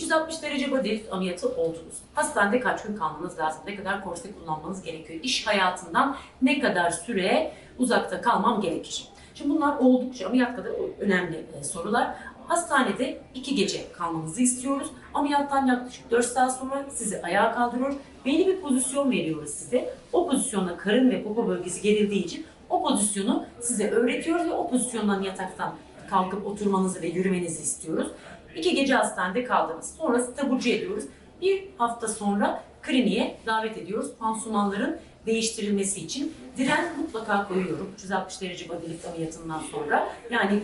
360 derece body ameliyatı oldunuz. Hastanede kaç gün kalmanız lazım? Ne kadar korse kullanmanız gerekiyor? İş hayatından ne kadar süre uzakta kalmam gerekir? Şimdi bunlar oldukça ameliyat kadar önemli e, sorular. Hastanede iki gece kalmanızı istiyoruz. Ameliyattan yaklaşık 4 saat sonra sizi ayağa kaldırıyoruz. Belli bir pozisyon veriyoruz size. O pozisyonda karın ve popo bölgesi gerildiği için o pozisyonu size öğretiyoruz ve o pozisyondan yataktan kalkıp oturmanızı ve yürümenizi istiyoruz. İki gece hastanede kaldınız. Sonra taburcu ediyoruz. Bir hafta sonra kliniğe davet ediyoruz. Pansumanların değiştirilmesi için diren mutlaka koyuyorum. 360 derece body lift ameliyatından sonra. Yani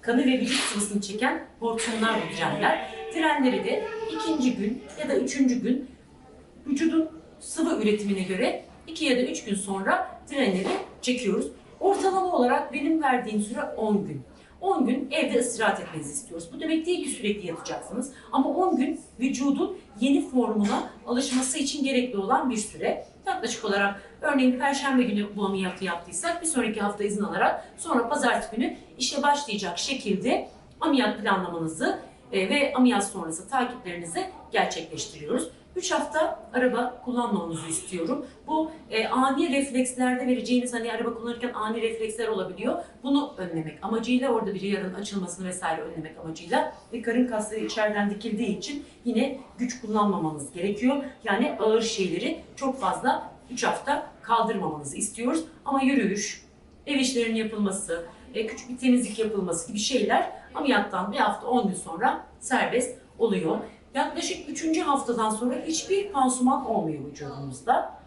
kanı ve vücut sıvısını çeken hortumlar bu direnler. Direnleri de ikinci gün ya da üçüncü gün vücudun sıvı üretimine göre 2 ya da 3 gün sonra direnleri çekiyoruz. Ortalama olarak benim verdiğim süre 10 gün. 10 gün evde istirahat etmenizi istiyoruz. Bu demek değil ki sürekli yatacaksınız. Ama 10 gün vücudun yeni formuna alışması için gerekli olan bir süre. Yaklaşık olarak örneğin Perşembe günü bu ameliyatı yaptıysak bir sonraki hafta izin alarak sonra Pazartesi günü işe başlayacak şekilde ameliyat planlamanızı ve ameliyat sonrası takiplerinizi gerçekleştiriyoruz. 3 hafta araba kullanmamanızı istiyorum. Bu e, ani reflekslerde vereceğiniz hani araba kullanırken ani refleksler olabiliyor. Bunu önlemek amacıyla orada bir yarın açılmasını vesaire önlemek amacıyla ve karın kasları içeriden dikildiği için yine güç kullanmamanız gerekiyor. Yani ağır şeyleri çok fazla 3 hafta kaldırmamanızı istiyoruz. Ama yürüyüş, ev işlerinin yapılması, e, küçük bir temizlik yapılması gibi şeyler ameliyattan bir hafta 10 gün sonra serbest oluyor. Yaklaşık 3. haftadan sonra hiçbir pansuman olmuyor vücudumuzda.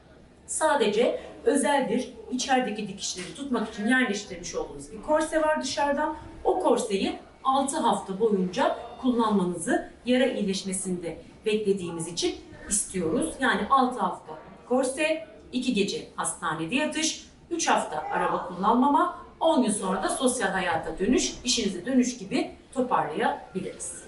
Sadece özel bir içerideki dikişleri tutmak için yerleştirmiş olduğumuz bir korse var dışarıdan. O korseyi 6 hafta boyunca kullanmanızı yara iyileşmesinde beklediğimiz için istiyoruz. Yani 6 hafta korse, 2 gece hastanede yatış, 3 hafta araba kullanmama, 10 gün sonra da sosyal hayata dönüş, işinize dönüş gibi toparlayabiliriz.